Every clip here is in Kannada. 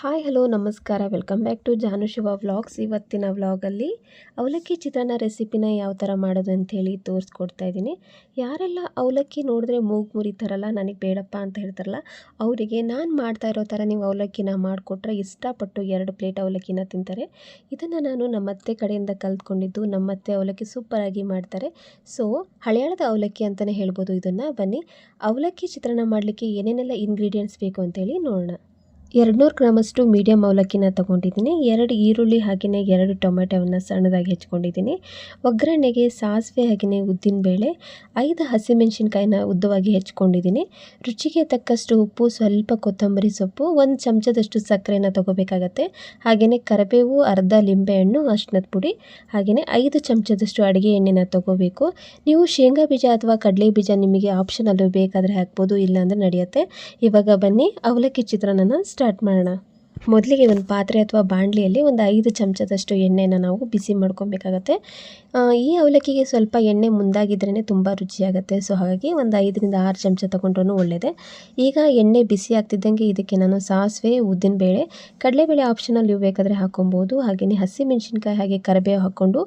ಹಾಯ್ ಹಲೋ ನಮಸ್ಕಾರ. Welcome back to Janu Shiva vlogs ಇವತ್ತಿನ ವ್ಲಾಗಲ್ಲಿ ಅವಲಕ್ಕಿ ಚಿತ್ರಾನ್ನ ರೆಸಿಪಿನ ಯಾವ ಥರ ಮಾಡೋದು ಅಂಥೇಳಿ ತೋರಿಸ್ಕೊಡ್ತಾ ಇದ್ದೀನಿ. ಯಾರೆಲ್ಲ ಅವಲಕ್ಕಿ ನೋಡಿದ್ರೆ ಮೂಗು ಮುರಿತಾರಲ್ಲ ನನಗೆ ಬೇಡಪ್ಪ ಅಂತ ಹೇಳ್ತಾರಲ್ಲ, ಅವರಿಗೆ ನಾನು ಮಾಡ್ತಾ ಇರೋ ಥರ ನೀವು ಅವಲಕ್ಕಿನ ಮಾಡಿಕೊಟ್ರೆ ಇಷ್ಟಪಟ್ಟು ಎರಡು ಪ್ಲೇಟ್ ಅವಲಕ್ಕಿನ ತಿಂತಾರೆ. ಇದನ್ನು ನಾನು ನಮ್ಮತ್ತೆ ಕಡೆಯಿಂದ ಕಲ್ತ್ಕೊಂಡಿದ್ದು, ನಮ್ಮತ್ತೆ ಅವಲಕ್ಕಿ ಸೂಪರಾಗಿ ಮಾಡ್ತಾರೆ. ಸೊ ಹಳೆಯಾಳದ ಅವಲಕ್ಕಿ ಅಂತಲೇ ಹೇಳ್ಬೋದು ಇದನ್ನು. ಬನ್ನಿ, ಅವಲಕ್ಕಿ ಚಿತ್ರಾನ್ನ ಮಾಡಲಿಕ್ಕೆ ಏನೇನೆಲ್ಲ ಇಂಗ್ರೀಡಿಯೆಂಟ್ಸ್ ಬೇಕು ಅಂತೇಳಿ ನೋಡೋಣ. ಎರಡು ನೂರು ಗ್ರಾಮಷ್ಟು ಮೀಡಿಯಮ್ ಅವಲಕ್ಕಿನ ತೊಗೊಂಡಿದ್ದೀನಿ. ಎರಡು ಈರುಳ್ಳಿ ಹಾಗೆಯೇ ಎರಡು ಟೊಮೆಟೊವನ್ನು ಸಣ್ಣದಾಗಿ ಹೆಚ್ಕೊಂಡಿದ್ದೀನಿ. ಒಗ್ಗರಣೆಗೆ ಸಾಸಿವೆ ಹಾಗೆಯೇ ಉದ್ದಿನಬೇಳೆ ಐದು ಹಸಿಮೆಣಸಿನ್ಕಾಯಿನ ಉದ್ದವಾಗಿ ಹೆಚ್ಕೊಂಡಿದ್ದೀನಿ. ರುಚಿಗೆ ತಕ್ಕಷ್ಟು ಉಪ್ಪು, ಸ್ವಲ್ಪ ಕೊತ್ತಂಬರಿ ಸೊಪ್ಪು, ಒಂದು ಚಮಚದಷ್ಟು ಸಕ್ಕರೆನ ತೊಗೋಬೇಕಾಗತ್ತೆ. ಹಾಗೆಯೇ ಕರಿಬೇವು, ಅರ್ಧ ಲಿಂಬೆಹಣ್ಣು ಅರ್ಶಿನದ ಪುಡಿ ಹಾಗೆಯೇ ಐದು ಚಮಚದಷ್ಟು ಅಡುಗೆ ಎಣ್ಣೆನ ತೊಗೋಬೇಕು. ನೀವು ಶೇಂಗಾ ಬೀಜ ಅಥವಾ ಕಡಲೆ ಬೀಜ ನಿಮಗೆ ಆಪ್ಷನಲ್ಲೂ ಬೇಕಾದರೆ ಹಾಕ್ಬೋದು, ಇಲ್ಲಾಂದರೆ ನಡೆಯುತ್ತೆ. ಇವಾಗ ಬನ್ನಿ ಅವಲಕ್ಕಿ ಚಿತ್ರಾನ್ನ ಸ್ಟಾರ್ಟ್ ಮಾಡೋಣ ಮೊದಲಿಗೆ ಒಂದು ಪಾತ್ರೆ ಅಥವಾ ಬಾಣಲಿಯಲ್ಲಿ ಒಂದು ಐದು ಚಮಚದಷ್ಟು ಎಣ್ಣೆನ ನಾವು ಬಿಸಿ ಮಾಡ್ಕೊಬೇಕಾಗತ್ತೆ. ಈ ಅವಲಕ್ಕಿಗೆ ಸ್ವಲ್ಪ ಎಣ್ಣೆ ಮುಂದಾಗಿದ್ರೇ ತುಂಬ ರುಚಿಯಾಗುತ್ತೆ. ಸೊ, ಹಾಗಾಗಿ ಒಂದು ಐದರಿಂದ ಆರು ಚಮಚ ತೊಗೊಂಡ್ರೂ ಒಳ್ಳೆಯದೆ ಈಗ ಎಣ್ಣೆ ಬಿಸಿ ಆಗ್ತಿದ್ದಂಗೆ ಇದಕ್ಕೆ ನಾನು ಸಾಸಿವೆ, ಉದ್ದಿನಬೇಳೆ, ಕಡಲೆಬೇಳೆ ಆಪ್ಷನಲ್ ನೀವು ಬೇಕಾದರೆ ಹಾಕೊಬೋದು. ಹಾಗೆಯೇ ಹಸಿಮೆಣಸಿನ್ಕಾಯಿ ಹಾಗೆ ಕರಿಬೇವು ಹಾಕ್ಕೊಂಡು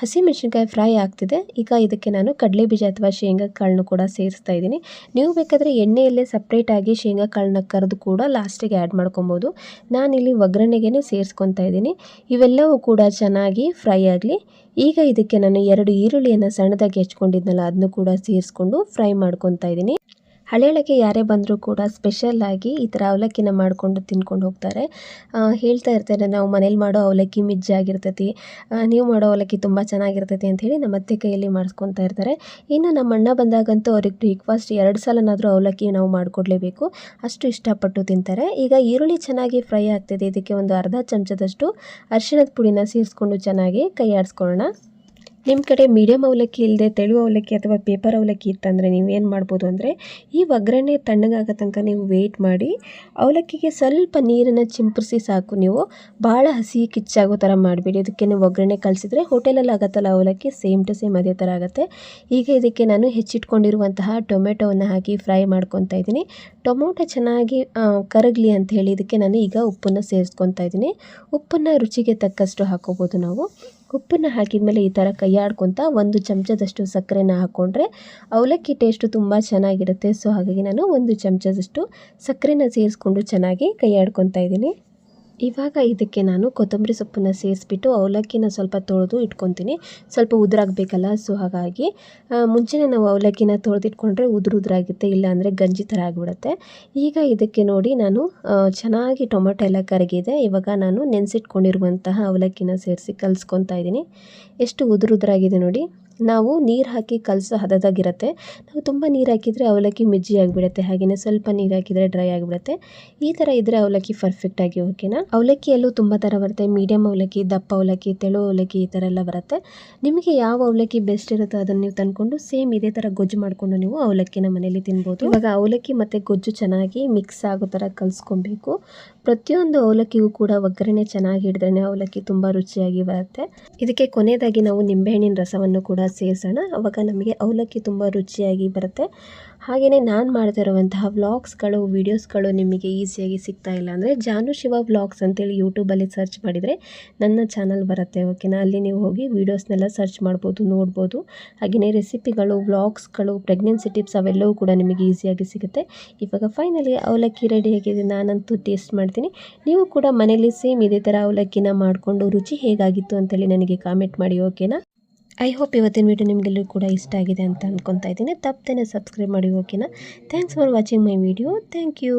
ಹಸಿಮೆಣಸಿನ್ಕಾಯಿ ಫ್ರೈ ಆಗ್ತಿದೆ. ಈಗ ಇದಕ್ಕೆ ನಾನು ಕಡಲೆ ಬೀಜ ಅಥವಾ ಶೇಂಗಾ ಕಾಳನ್ನು ಕೂಡ ಸೇರಿಸ್ತಾ ಇದ್ದೀನಿ. ನೀವು ಬೇಕಾದರೆ ಎಣ್ಣೆಯಲ್ಲೇ ಸಪ್ರೇಟಾಗಿ ಶೇಂಗಾ ಕಾಳನ್ನ ಕರೆದು ಕೂಡ ಲಾಸ್ಟಿಗೆ ಆ್ಯಡ್ ಮಾಡ್ಕೊಬೋದು. ನಾನಿಲ್ಲಿ ಒಗ್ಗರಣೆಗೆ ಸೇರಿಸ್ಕೊತಾ ಇದ್ದೀನಿ. ಇವೆಲ್ಲವೂ ಕೂಡ ಚೆನ್ನಾಗಿ ಫ್ರೈ ಆಗಲಿ. ಈಗ ಇದಕ್ಕೆ ನಾನು ಎರಡು ಈರುಳ್ಳಿಯನ್ನು ಸಣ್ಣದಾಗಿ ಹೆಚ್ಕೊಂಡಿದ್ನಲ್ಲ ಅದನ್ನು ಕೂಡ ಸೇರಿಸ್ಕೊಂಡು ಫ್ರೈ ಮಾಡ್ಕೊತಾ ಇದ್ದೀನಿ. ಹಳೆಯೊಳಗೆ ಯಾರೇ ಬಂದರೂ ಕೂಡ ಸ್ಪೆಷಲ್ಲಾಗಿ ಈ ಥರ ಅವಲಕ್ಕಿನ ಮಾಡಿಕೊಂಡು ತಿನ್ಕೊಂಡು ಹೋಗ್ತಾರೆ. ಹೇಳ್ತಾ ಇರ್ತಾರೆ ನಾವು ಮನೇಲಿ ಮಾಡೋ ಅವಲಕ್ಕಿ ಮಿಜ್ಜಾಗಿರ್ತೈತಿ ನೀವು ಮಾಡೋ ಅವಲಕ್ಕಿ ತುಂಬ ಚೆನ್ನಾಗಿರ್ತೈತಿ ಅಂಥೇಳಿ ನಮ್ಮ ಅತ್ತೆ ಕೈಯಲ್ಲಿ ಮಾಡಿಸ್ಕೊತಾ ಇರ್ತಾರೆ. ಇನ್ನು ನಮ್ಮ ಅಣ್ಣ ಬಂದಾಗಂತೂ ಅವ್ರಿಗೆ ಬ್ರೇಕ್ಫಾಸ್ಟ್ ಎರಡು ಸಲನಾದರೂ ಅವಲಕ್ಕಿ ನಾವು ಮಾಡಿಕೊಡ್ಲೇಬೇಕು. ಅಷ್ಟು ಇಷ್ಟಪಟ್ಟು ತಿಂತಾರೆ. ಈಗ ಈರುಳ್ಳಿ ಚೆನ್ನಾಗಿ ಫ್ರೈ ಆಗ್ತಿದೆ ಇದಕ್ಕೆ ಒಂದು ಅರ್ಧ ಚಮಚದಷ್ಟು ಅರಿಶಿಣದ ಪುಡಿನ ಸೇರಿಸ್ಕೊಂಡು ಚೆನ್ನಾಗಿ ಕೈ ಆಡಿಸ್ಕೊಳ್ಳೋಣ ನಿಮ್ಮ ಕಡೆ ಮೀಡಿಯಮ್ ಅವಲಕ್ಕಿ ಇಲ್ಲದೆ ತೆಳು ಅವಲಕ್ಕಿ ಅಥವಾ ಪೇಪರ್ ಅವಲಕ್ಕಿ ಇತ್ತಂದರೆ ನೀವು ಏನು ಮಾಡ್ಬೋದು ಅಂದರೆ, ಈ ಒಗ್ಗರಣೆ ತಣ್ಣಗಾಗೋ ತನಕ ನೀವು ವೆಯ್ಟ್ ಮಾಡಿ, ಅವಲಕ್ಕಿಗೆ ಸ್ವಲ್ಪ ನೀರನ್ನು ಚಿಂಪರಿಸಿ ಸಾಕು. ನೀವು ಭಾಳ ಹಸಿ, ಕಿಚ್ಚಾಗೋ ಥರ ಮಾಡಬೇಡಿ. ಅದಕ್ಕೆ ನೀವು ಒಗ್ಗರಣೆ ಕಳಿಸಿದ್ರೆ ಹೋಟೆಲಲ್ಲಿ ಆಗುತ್ತಲ್ಲ, ಅವಲಕ್ಕಿ ಸೇಮ್ ಟು ಸೇಮ್ ಅದೇ ಥರ ಆಗುತ್ತೆ. ಈಗ ಇದಕ್ಕೆ ನಾನು ಹೆಚ್ಚಿಟ್ಕೊಂಡಿರುವಂತಹ ಟೊಮೆಟೊವನ್ನು ಹಾಕಿ ಫ್ರೈ ಮಾಡ್ಕೊತಾ ಇದ್ದೀನಿ. ಟೊಮೊಟೊ ಚೆನ್ನಾಗಿ ಕರಗಲಿ ಅಂತ ಹೇಳಿ ಇದಕ್ಕೆ ನಾನು ಈಗ ಉಪ್ಪನ್ನು ಸೇರಿಸ್ಕೊತಾ ಇದ್ದೀನಿ. ಉಪ್ಪನ್ನು ರುಚಿಗೆ ತಕ್ಕಷ್ಟು ಹಾಕೋಬೋದು ನಾವು. ಉಪ್ಪನ್ನು ಹಾಕಿದ ಮೇಲೆ ಈ ಥರ ಕೈಯಾಡ್ಕೊತ ಒಂದು ಚಮಚದಷ್ಟು ಸಕ್ಕರೆನ ಹಾಕ್ಕೊಂಡ್ರೆ ಅವಲಕ್ಕಿ ಟೇಸ್ಟು ತುಂಬ ಚೆನ್ನಾಗಿರುತ್ತೆ. ಸೊ ಹಾಗಾಗಿ ನಾನು ಒಂದು ಚಮಚದಷ್ಟು ಸಕ್ಕರೆನ ಸೇರಿಸ್ಕೊಂಡು ಚೆನ್ನಾಗಿ ಕೈಯಾಡ್ಕೊತಾ ಇದ್ದೀನಿ. ಇವಾಗ ಇದಕ್ಕೆ ನಾನು ಕೊತ್ತಂಬರಿ ಸೊಪ್ಪನ್ನು ಸೇರಿಸ್ಬಿಟ್ಟು ಅವಲಕ್ಕಿನ ಸ್ವಲ್ಪ ತೊಳೆದು ಇಟ್ಕೊತೀನಿ. ಸ್ವಲ್ಪ ಉದುರಾಗಬೇಕಲ್ಲ, ಸೊ ಹಾಗಾಗಿ ಮುಂಚೆನೇ ನಾವು ಅವಲಕ್ಕಿನ ತೊಳೆದಿಟ್ಕೊಂಡ್ರೆ ಉದುರು ಉದುರಾಗುತ್ತೆ ಇಲ್ಲಾಂದರೆ ಗಂಜಿ ಥರ ಆಗಿಬಿಡುತ್ತೆ. ಈಗ ಇದಕ್ಕೆ ನೋಡಿ ನಾನು ಚೆನ್ನಾಗಿ ಟೊಮೆಟೊ ಎಲ್ಲ ಕರಗಿದೆ. ಇವಾಗ ನಾನು ನೆನೆಸಿಟ್ಕೊಂಡಿರುವಂತಹ ಅವಲಕ್ಕಿನ ಸೇರಿಸಿ ಕಲಿಸ್ಕೊತಾ ಇದ್ದೀನಿ. ಎಷ್ಟು ಉದುರು ಉದುರಾಗಿದೆ ನೋಡಿ. ನಾವು ನೀರು ಹಾಕಿ ಕಲಸೋ ಹದದಾಗಿರುತ್ತೆ. ನಾವು ತುಂಬ ನೀರು ಹಾಕಿದರೆ ಅವಲಕ್ಕಿ ಮಿಜ್ಜಿ ಆಗಿಬಿಡುತ್ತೆ ಹಾಗೆಯೇ ಸ್ವಲ್ಪ ನೀರು ಹಾಕಿದರೆ ಡ್ರೈ ಆಗಿಬಿಡುತ್ತೆ. ಈ ಥರ ಇದ್ದರೆ ಅವಲಕ್ಕಿ ಪರ್ಫೆಕ್ಟಾಗಿ ಓಕೆನಾ ಅವಲಕ್ಕಿಯಲ್ಲೂ ತುಂಬ ಥರ ಬರುತ್ತೆ. ಮೀಡಿಯಮ್ ಅವಲಕ್ಕಿ, ದಪ್ಪ ಅವಲಕ್ಕಿ, ತೆಳು ಅವಲಕ್ಕಿ ಈ ಥರ ಎಲ್ಲ ಬರುತ್ತೆ. ನಿಮಗೆ ಯಾವ ಅವಲಕ್ಕಿ ಬೆಸ್ಟ್ ಇರುತ್ತೋ ಅದನ್ನು ನೀವು ತಂದ್ಕೊಂಡು ಸೇಮ್ ಇದೇ ಥರ ಗೊಜ್ಜು ಮಾಡಿಕೊಂಡು ನೀವು ಅವಲಕ್ಕಿನ ಮನೇಲಿ ತಿನ್ಬೋದು. ಇವಾಗ ಅವಲಕ್ಕಿ ಮತ್ತು ಗೊಜ್ಜು ಚೆನ್ನಾಗಿ ಮಿಕ್ಸ್ ಆಗೋ ಥರ ಕಲಿಸ್ಕೊಬೇಕು. ಪ್ರತಿಯೊಂದು ಅವಲಕ್ಕಿಗೂ ಕೂಡ ಒಗ್ಗರಣೆ ಚೆನ್ನಾಗಿ ಹಿಡಿದ್ರೆ ಅವಲಕ್ಕಿ ತುಂಬ ರುಚಿಯಾಗಿ ಬರುತ್ತೆ. ಇದಕ್ಕೆ ಕೊನೆಯದಾಗಿ ನಾವು ನಿಂಬೆಹಣ್ಣಿನ ರಸವನ್ನು ಕೂಡ ಸೇರಿಸೋಣ. ಅವಾಗ ನಮಗೆ ಅವಲಕ್ಕಿ ತುಂಬ ರುಚಿಯಾಗಿ ಬರುತ್ತೆ. ಹಾಗೆಯೇ ನಾನು ಮಾಡ್ತಿರುವಂತಹ ವ್ಲಾಗ್ಸ್ಗಳು, ವೀಡಿಯೋಸ್ಗಳು ನಿಮಗೆ ಈಸಿಯಾಗಿ ಸಿಗ್ತಾ ಇಲ್ಲ ಅಂದರೆ ಜಾನು ಶಿವ ವ್ಲಾಗ್ಸ್ ಅಂತೇಳಿ ಯೂಟ್ಯೂಬಲ್ಲಿ ಸರ್ಚ್ ಮಾಡಿದರೆ ನನ್ನ ಚಾನಲ್ ಬರುತ್ತೆ ಓಕೆನಾ ಅಲ್ಲಿ ನೀವು ಹೋಗಿ ವೀಡಿಯೋಸ್ನೆಲ್ಲ ಸರ್ಚ್ ಮಾಡ್ಬೋದು, ನೋಡ್ಬೋದು. ಹಾಗೆಯೇ ರೆಸಿಪಿಗಳು ವ್ಲಾಗ್ಸ್ಗಳು ಪ್ರೆಗ್ನೆನ್ಸಿ ಟಿಪ್ಸ್ ಅವೆಲ್ಲವೂ ಕೂಡ ನಿಮಗೆ ಈಸಿಯಾಗಿ ಸಿಗುತ್ತೆ. ಇವಾಗ ಫೈನಲಿ ಅವಲಕ್ಕಿ ರೆಡಿ ಆಗಿದೆ ನಾನಂತೂ ಟೇಸ್ಟ್ ಮಾಡ್ತೀನಿ. ನೀವು ಕೂಡ ಮನೇಲಿ ಸೇಮ್ ಇದೇ ಥರ ಅವಲಕ್ಕಿನ ಮಾಡಿಕೊಂಡು ರುಚಿ ಹೇಗಾಗಿತ್ತು ಅಂತೇಳಿ ನನಗೆ ಕಾಮೆಂಟ್ ಮಾಡಿ ಓಕೆನಾ ಐ ಹೋಪ್ ಇವತ್ತಿನ ವೀಡಿಯೋ ನಿಮಗೆಲ್ಲರೂ ಕೂಡ ಇಷ್ಟ ಆಗಿದೆ ಅಂತ ಅಂದ್ಕೊತಾ ಇದ್ದೀನಿ. ತಪ್ಪದೇ ಸಬ್ಸ್ಕ್ರೈಬ್ ಮಾಡಿ ಓಕೆನಾ thanks for watching my video thank you